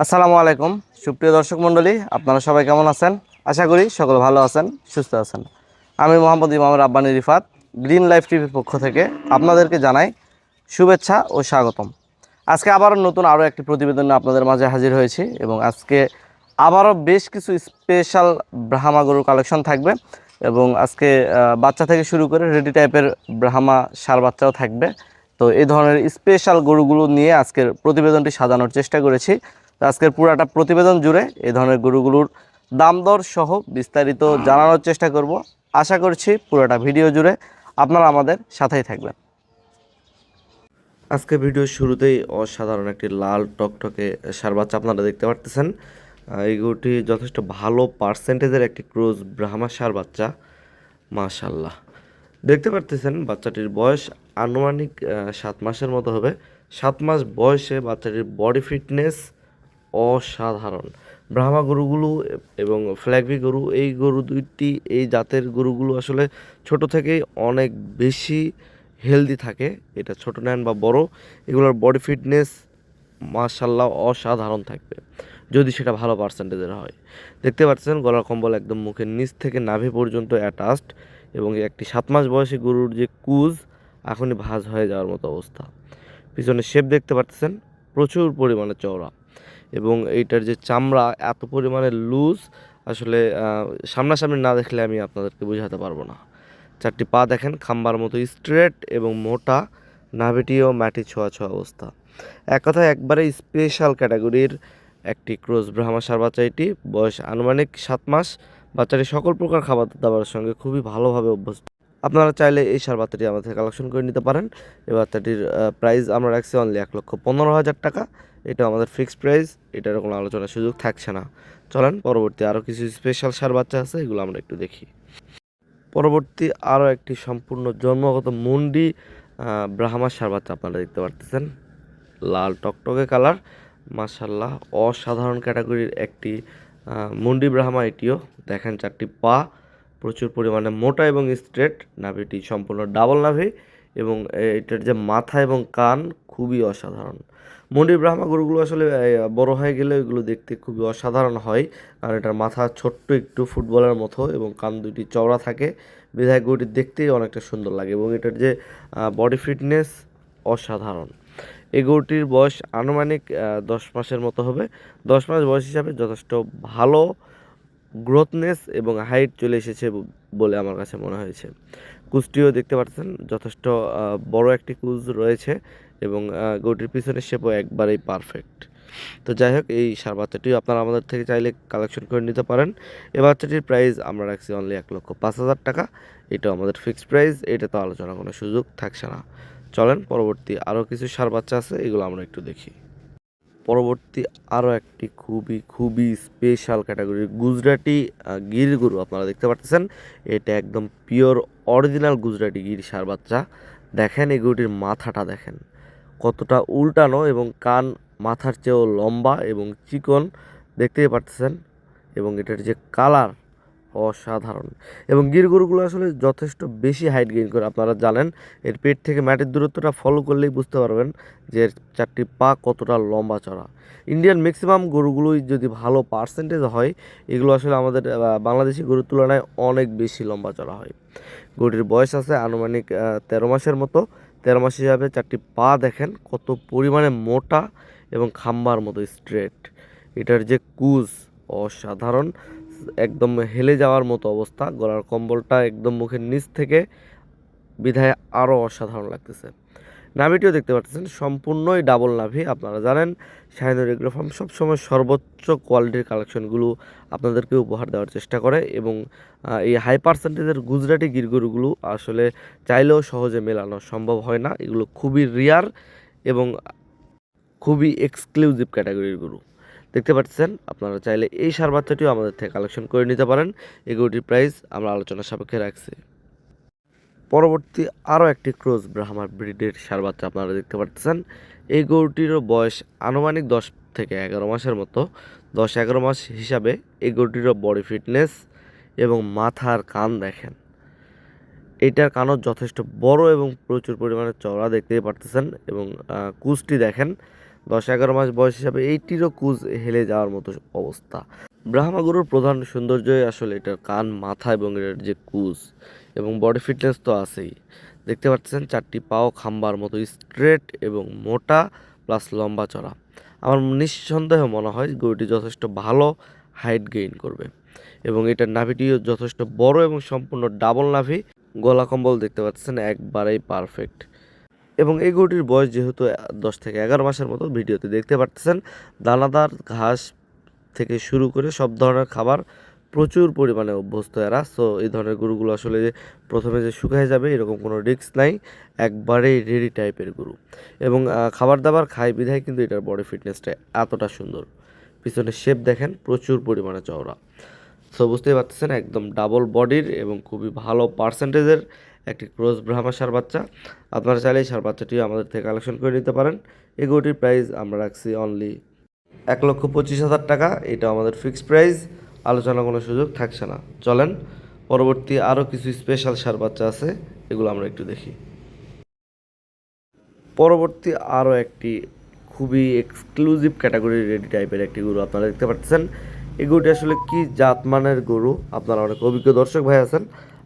আসসালামু আলাইকুম। সুপ্রিয় দর্শক মণ্ডলী, আপনারা সবাই কেমন আছেন? আশা করি সকল ভালো আছেন, সুস্থ আছেন। আমি মোহাম্মদ ইমাম রাব্বানি রিফাত, গ্রিন লাইফ টিভির পক্ষ থেকে আপনাদেরকে জানাই শুভেচ্ছা ও স্বাগতম। আজকে আবারও নতুন আরও একটি প্রতিবেদন আপনাদের মাঝে হাজির হয়েছি এবং আজকে আবারও বেশ কিছু স্পেশাল ব্রাহ্মা গরুর কালেকশন থাকবে এবং আজকে বাচ্চা থেকে শুরু করে রেডি টাইপের ব্রাহ্মা সার বাচ্চাও থাকবে। তো এই ধরনের স্পেশাল গরুগুলো নিয়ে আজকের প্রতিবেদনটি সাজানোর চেষ্টা করেছি। আজকের পুরাটা প্রতিবেদন জুড়ে এই ধরনের গরুগুলোর দাম দর সহ বিস্তারিত জানানোর চেষ্টা করব। আশা করছি পুরোটা ভিডিও জুড়ে আপনারা আমাদের সাথেই থাকবেন। আজকে ভিডিওর শুরুতেই অসাধারণ একটি লাল টকটকে সার বাচ্চা আপনারা দেখতে পারতেছেন। এই গরুটি যথেষ্ট ভালো পার্সেন্টেজের একটি ক্রোজ ব্রাহ্মা সার বাচ্চা। মাশাল্লাহ দেখতে পারতেছেন বাচ্চাটির বয়স আনুমানিক সাত মাসের মতো হবে। সাত মাস বয়সে বাচ্চাটির বডি ফিটনেস অসাধারণ। ব্রাহ্মা গরুগুলো এবং ফ্ল্যাগবি গরু, এই গরু দুইটি, এই জাতের গরুগুলো আসলে ছোট থেকেই অনেক বেশি হেলদি থাকে। এটা ছোট নেন বা বড়, এগুলোর বডি ফিটনেস মার্শাল্লাহ অসাধারণ থাকবে। যদি সেটা ভালো পার্সেন্টেজের হয়। দেখতে পাচ্ছেন, গলার কম্বল একদম মুখের নিচ থেকে নাভি পর্যন্ত অ্যাটাচড এবং একটি সাত মাস বয়সী গরুর যে কুজ, এখনই ভাজ হয়ে যাওয়ার মতো অবস্থা। পিছনে শেপ দেখতে পাচ্ছেন, প্রচুর পরিমাণে চওড়া। এবং এইটার যে চামড়া এত পরিমাণে লুজ আসলে সামনাসামনি না দেখলে আমি আপনাদেরকে বোঝাতে পারব না। চারটি পা দেখেন, খাম্বার মতো স্ট্রেট এবং মোটা নাভিটিও মাটি ছোঁয়া ছোঁয়া অবস্থা। এক কথায় একবারে স্পেশাল ক্যাটাগরির একটি ক্রোজ ব্রাহ্মা সার বাচ্চা এটি বয়স আনুমানিক সাত মাস। বাচ্চাটি সকল প্রকার খাবার দাবারের সঙ্গে খুবই ভালোভাবে অভ্যস্ত। আপনারা চাইলে এই সার বাচ্চাটি আমাদের কালেকশন করে নিতে পারেন। এই বাচ্চাটির প্রাইস আমরা রাখছি অনলি এক লক্ষ পনেরো হাজার টাকা। এটা আমাদের ফিক্সড প্রাইস এটার কোনো আলোচনার সুযোগ থাকছে না। চলেন পরবর্তী আরও কিছু স্পেশাল সার বাচ্চা আছে এগুলো আমরা একটু দেখি। পরবর্তী আরও একটি সম্পূর্ণ জন্মগত মুন্ডি আহ, ব্রাহ্মা সার বাচ্চা আপনারা দেখতে পারতেছেন। লাল টকটকে কালার মাশাল্লাহ অসাধারণ ক্যাটাগরির একটি মুন্ডি ব্রাহ্মা এটিও। দেখেন চারটি পা প্রচুর পরিমাণে মোটা এবং স্ট্রেট নাভিটি সম্পূর্ণ ডাবল নাভি। এবং এটার যে মাথা এবং কান খুবই অসাধারণ। মুন্ডি ব্রাহ্মা গরুগুলো আসলে বড় হয়ে গেলে এগুলো দেখতে খুবই অসাধারণ হয়। কারণ এটার মাথা ছোট্ট একটু ফুটবলের মতো এবং কান দুটি চওড়া থাকে। বিধায়ক গরুটি দেখতেই অনেকটা সুন্দর লাগে এবং এটার যে বডি ফিটনেস অসাধারণ। এই গরুটির বয়স আনুমানিক দশ মাসের মতো হবে। দশ মাস বয়স হিসাবে যথেষ্ট ভালো গ্রোথনেস এবং হাইট চলে এসেছে বলে আমার কাছে মনে হয়েছে। কুচটিও দেখতে পাচ্ছেন যথেষ্ট বড় একটি কুচ রয়েছে এবং গরুটির পিছনের শেপও একবারেই পারফেক্ট তো যাই হোক, এই সার বাচ্চাটিও আপনারা আমাদের থেকে চাইলে কালেকশন করে নিতে পারেন। এ বাচ্চাটির প্রাইস আমরা রাখছি অনলি এক লক্ষ পাঁচ হাজার টাকা। এটাও আমাদের ফিক্সড প্রাইস এটা তো আলোচনা কোনো সুযোগ থাকছে না। চলেন, পরবর্তী আরও কিছু সার বাচ্চা আছে, এগুলো আমরা একটু দেখি। পরবর্তী আরও একটি খুবই খুবই স্পেশাল ক্যাটাগরির গুজরাটি গির গরু আপনারা দেখতে পাচ্ছেন এটা একদম পিওর অরিজিনাল গুজরাটি গির সার বাচ্চা। দেখেন এই গরুটির মাথাটা দেখেন। কতটা উল্টানো এবং কান মাথার চেয়েও লম্বা এবং চিকন, দেখতেই পারতেছেন? এবং এটার যে কালার অসাধারণ। এবং গির গরুগুলো আসলে যথেষ্ট বেশি হাইট গেইন করে, আপনারা জানেন। এর পেট থেকে মাটির দূরত্বটা ফলো করলেই বুঝতে পারবেন যে এর চারটি পা কতটা লম্বা চড়া। ইন্ডিয়ান ম্যাক্সিমাম গরুগুলোই যদি ভালো পার্সেন্টেজ হয়, এগুলো আসলে আমাদের বাংলাদেশি গরুর তুলনায় অনেক বেশি লম্বা চড়া হয়। গরুটির বয়স আছে আনুমানিক তেরো মাসের মতো। তেরো মাস হিসাবে চারটি পা দেখেন কত পরিমাণে মোটা এবং খাম্বার মতো স্ট্রেট এটার যে কুজ অসাধারণ। একদম হেলে যাওয়ার মতো অবস্থা। গলার কম্বলটা একদম মুখের নিচ থেকে বিধায় আরও অসাধারণ লাগতেছে। নাভিটিও দেখতে পাচ্ছেন, সম্পূর্ণই ডাবল নাভি, আপনারা জানেন। শাহিনুর এগ্রো ফার্ম সবসময় সর্বোচ্চ কোয়ালিটির কালেকশনগুলো আপনাদেরকে উপহার দেওয়ার চেষ্টা করে এবং এই হাই পার্সেন্টেজের গুজরাটি গিরগরুগুলো আসলে চাইলেও সহজে মেলানো সম্ভব হয় না। এগুলো খুবই রিয়ার এবং খুবই এক্সক্লুসিভ ক্যাটাগরির গরু। দেখতে পাচ্ছেন, আপনারা চাইলে এই সার বাচ্চাটিও আমাদের থেকে কালেকশন করে নিতে পারেন। এই গরুটির প্রাইস আমরা আলোচনা সাপেক্ষে রাখছি। পরবর্তী আরও একটি ক্রোজ ব্রাহ্মার ব্রিডের সার বাচ্চা আপনারা দেখতে পাচ্ছেন। এই গরুটিরও বয়স আনুমানিক দশ থেকে এগারো মাসের মতো। দশ এগারো মাস হিসাবে এই গরুটিরও বডি ফিটনেস এবং মাথার কান দেখেন। এটার কানও যথেষ্ট বড় এবং প্রচুর পরিমাণে চওড়া দেখতেই পারতেছেন এবং কুচটি দেখেন। দশ এগারো মাস বয়স হিসাবে এইটিরও কুজ হেলে যাওয়ার মতো অবস্থা। ব্রাহ্মা গরুর প্রধান সৌন্দর্যই আসলে এটার কান, মাথা এবং এর যে কুজ এবং বডি ফিটনেস তো আছেই। দেখতে পাচ্ছেন চারটি পাও খাম্বার মতো স্ট্রেট এবং মোটা প্লাস লম্বা চড়া। আমার নিঃসন্দেহে মনে হয় গরুটি যথেষ্ট ভালো হাইট গেইন করবে এবং এটার নাভিটিও যথেষ্ট বড় এবং সম্পূর্ণ ডাবল নাভি। গলা কম্বল দেখতে পাচ্ছেন একবারেই পারফেক্ট এবং এই গরুটির বয়স যেহেতু দশ থেকে এগারো মাসের মতো, ভিডিওতে দেখতে পাচ্ছেন দানাদার, ঘাস থেকে শুরু করে সব ধরনের খাবার প্রচুর পরিমাণে অভ্যস্ত এরা। সো এই ধরনের গরুগুলো আসলে যে প্রথমে যে শুকায় যাবে, এরকম কোনো রিস্ক নাই, একবারেই রেডি টাইপের গরু। এবং খাবার দাবার খায় বিধায় কিন্তু এটার বডি ফিটনেসটা এতটা সুন্দর। পিছনে শেপ দেখেন, প্রচুর পরিমাণে চওড়া। সো বুঝতেই পারতেছেন, একদম ডাবল বডির এবং খুবই ভালো পার্সেন্টেজের একটি ক্রোজ ব্রাহ্মা সার বাচ্চা। আপনারা চাইলে সার বাচ্চাটি আমাদের থেকে কালেকশন করে নিতে পারেন। এই গরুটির প্রাইস আমরা রাখছি অনলি এক লক্ষ পঁচিশ হাজার টাকা। এটা আমাদের ফিক্সড প্রাইস আলোচনা কোনো সুযোগ থাকছে না। চলেন, পরবর্তী আরও কিছু স্পেশাল সার বাচ্চা আছে। এগুলো আমরা একটু দেখি। পরবর্তী আরও একটি খুবই এক্সক্লুসিভ ক্যাটাগরির রেডি টাইপের একটি গরু আপনারা দেখতে পাচ্ছেন। এই গরুটি আসলে কি জাতমানের গরু? আপনারা অনেক অভিজ্ঞ দর্শক ভাই আছেন।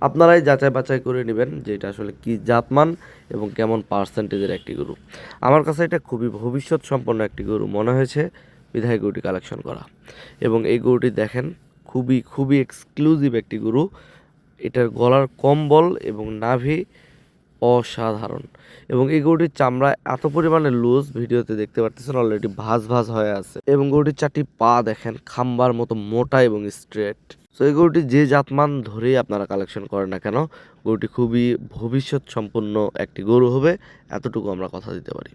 আপনারাই যাচাই বাছাই করে নেবেন যে এটা আসলে কি জাতমান এবং কেমন পার্সেন্টেজের একটি গরু। আমার কাছে এটা খুবই ভবিষ্যৎ সম্পন্ন একটি গরু মনে হয়েছে বিধায় গরুটি কালেকশন করা। এবং এই গরুটি দেখেন, খুবই খুবই এক্সক্লুসিভ একটি গরু। এটার গলার কম্বল এবং নাভি অসাধারণ। এবং এই গরুটির চামড়া এত পরিমাণে লুজ ভিডিওতে দেখতে পারতেছেন অলরেডি ভাজ ভাজ হয়ে আছে। এবং গরুটির চারটি পা দেখেন, খাম্বার মতো মোটা এবং স্ট্রেট তো এই গরুটি যে জাতমান ধরেই আপনারা কালেকশন করেন না কেন, গরুটি খুবই ভবিষ্যৎ সম্পন্ন একটি গরু হবে, এতটুকু আমরা কথা দিতে পারি।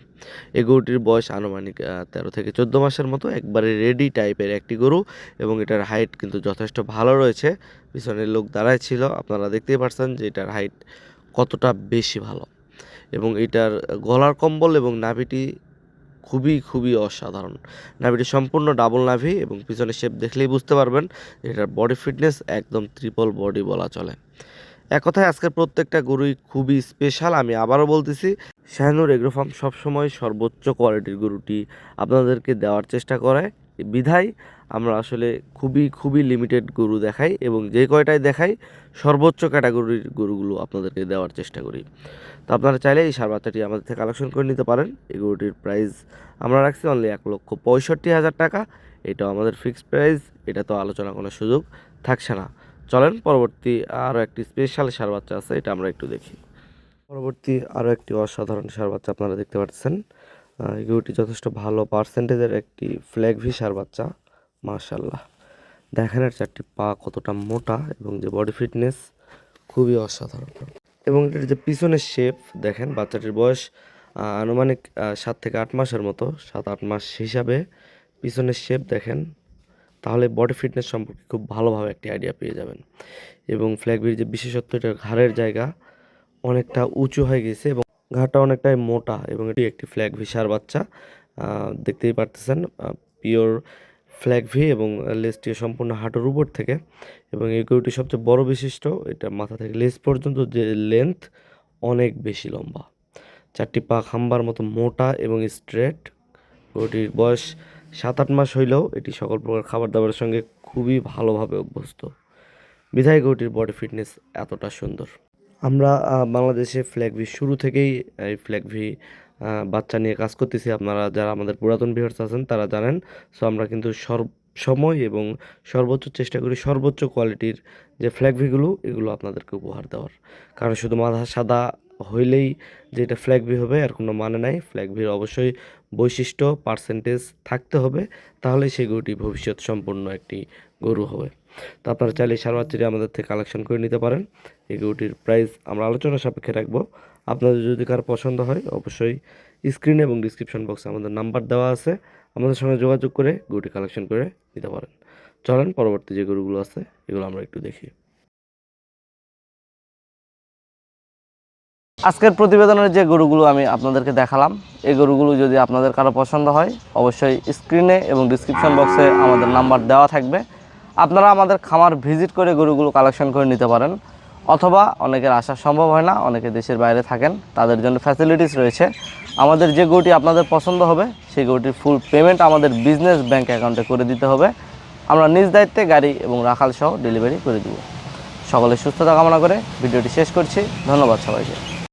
এই গরুটির বয়স আনুমানিক তেরো থেকে চোদ্দ মাসের মতো, একবারে রেডি টাইপের একটি গরু এবং এটার হাইট কিন্তু যথেষ্ট ভালো রয়েছে। পিছনের লোক দাঁড়ায় ছিল, আপনারা দেখতেই পারছেন যে এটার হাইট কতটা বেশি ভালো। এবং এটার গলার কম্বল এবং নাভিটি খুবই খুবই অসাধারণ। নাভিটি সম্পূর্ণ ডাবল নাভি এবং পিছনে শেপ দেখলেই বুঝতে পারবেন এটার বডি ফিটনেস একদম ট্রিপল বডি বলা চলে। এক কথায় আজকের প্রত্যেকটা গরুই খুবই স্পেশাল আমি আবারও বলতেছি, শাহানুর এগ্রোফার্ম সবসময় সর্বোচ্চ কোয়ালিটির গরুটি আপনাদেরকে দেওয়ার চেষ্টা করে বিধায় আমরা আসলে খুবই খুবই লিমিটেড গরু দেখাই এবং যে কয়টাই দেখাই সর্বোচ্চ ক্যাটাগরির গরুগুলো আপনাদেরকে দেওয়ার চেষ্টা করি। তো আপনারা চাইলে এই সার বাচ্চাটি আমাদের থেকে কালেকশন করে নিতে পারেন। এই গরুটির প্রাইস আমরা রাখছি অনলি এক লক্ষ পঁয়ষট্টি হাজার টাকা। এটাও আমাদের ফিক্সড প্রাইস এটা তো আলোচনা কোনো সুযোগ থাকছে না। চলেন, পরবর্তী আরও একটি স্পেশাল সার বাচ্চা আছে, এটা আমরা একটু দেখি। পরবর্তী আরও একটি অসাধারণ সার বাচ্চা আপনারা দেখতে পাচ্ছেন। গরুটি যথেষ্ট ভালো পার্সেন্টেজের একটি ফ্ল্যাগ সার বাচ্চা মার্শাল্লাহ দেখেন এর চারটি পা কতটা মোটা এবং যে বডি ফিটনেস খুবই অসাধারণ। এবং এটার যে পিছনের শেপ দেখেন বাচ্চাটির বয়স আনুমানিক সাত থেকে আট মাসের মতো, সাত আট মাস হিসাবে পিছনের শেপ দেখেন, তাহলে বডি ফিটনেস সম্পর্কে খুব ভালোভাবে একটি আইডিয়া পেয়ে যাবেন। এবং ফ্ল্যাগবির যে বিশেষত্ব, এটার ঘাড়ের জায়গা অনেকটা উঁচু হয়ে গেছে এবং ঘাড়টা অনেকটাই মোটা এবং এটি একটি ফ্ল্যাগ ভিসার বাচ্চা। দেখতেই পারতেছেন পিওর ফ্ল্যাগ ভি এবং লেজটি সম্পূর্ণ হাঁটুর উপর থেকে এবং এই গরুটি সবচেয়ে বড় বিশিষ্ট। এটা মাথা থেকে লেজ পর্যন্ত যে লেন্থ অনেক বেশি লম্বা। চারটি পা খাম্বার মতো মোটা এবং স্ট্রেট গরুটির বয়স সাত আট মাস হইলেও এটি সকল প্রকার খাবার দাবারের সঙ্গে খুবই ভালোভাবে অভ্যস্ত। বিধায় গরুটির বডি ফিটনেস এতটা সুন্দর। আমরা বাংলাদেশে ফ্ল্যাগ ভি শুরু থেকেই, এই ফ্ল্যাগ ভি বাচ্চা নিয়ে কাজ করতেছি। আপনারা যারা আমাদের পুরাতন ভিউয়ার্স আছেন, তারা জানেন। সো আমরা কিন্তু সর্ব সময় এবং সর্বোচ্চ চেষ্টা করি সর্বোচ্চ কোয়ালিটির যে ফ্ল্যাগ ভিগুলো এগুলো আপনাদেরকে উপহার দেওয়ার। কারণ শুধু মাথা সাদা হইলেই যে এটা ফ্ল্যাগ ভি হবে, আর কোনো মানে নাই। ফ্ল্যাগ ভির অবশ্যই বৈশিষ্ট্য পার্সেন্টেজ থাকতে হবে, তাহলে সেই গরুটি ভবিষ্যৎ সম্পন্ন একটি গরু হবে। তো আপনারা চাইলে সার আমাদের থেকে কালেকশন করে নিতে পারেন। এই গরুটির প্রাইস আমরা আলোচনা সাপেক্ষে রাখব। আপনাদের যদি কার পছন্দ হয়, অবশ্যই স্ক্রিন এবং ডিসক্রিপশন বক্সে আমাদের নাম্বার দেওয়া আছে। আমাদের সঙ্গে যোগাযোগ করে গরুটি কালেকশন করে নিতে পারেন। চলেন, পরবর্তী যে গরুগুলো আছে, এগুলো আমরা একটু দেখি। আজকের প্রতিবেদনের যে গরুগুলো আমি আপনাদেরকে দেখালাম, এই গরুগুলো যদি আপনাদের কারও পছন্দ হয়, অবশ্যই স্ক্রিনে এবং ডিসক্রিপশন বক্সে আমাদের নাম্বার দেওয়া থাকবে। আপনারা আমাদের খামার ভিজিট করে গরুগুলো কালেকশন করে নিতে পারেন, অথবা অনেকের আসা সম্ভব হয় না, অনেকে দেশের বাইরে থাকেন, তাদের জন্য ফ্যাসিলিটিস রয়েছে। আমাদের যে গরুটি আপনাদের পছন্দ হবে, সেই গরুটির ফুল পেমেন্ট আমাদের বিজনেস ব্যাংক অ্যাকাউন্টে করে দিতে হবে। আমরা নিজ দায়িত্বে গাড়ি এবং রাখাল সহ ডেলিভারি করে দিব। সকলে সুস্থতা কামনা করে ভিডিওটি শেষ করছি। ধন্যবাদ সবাইকে।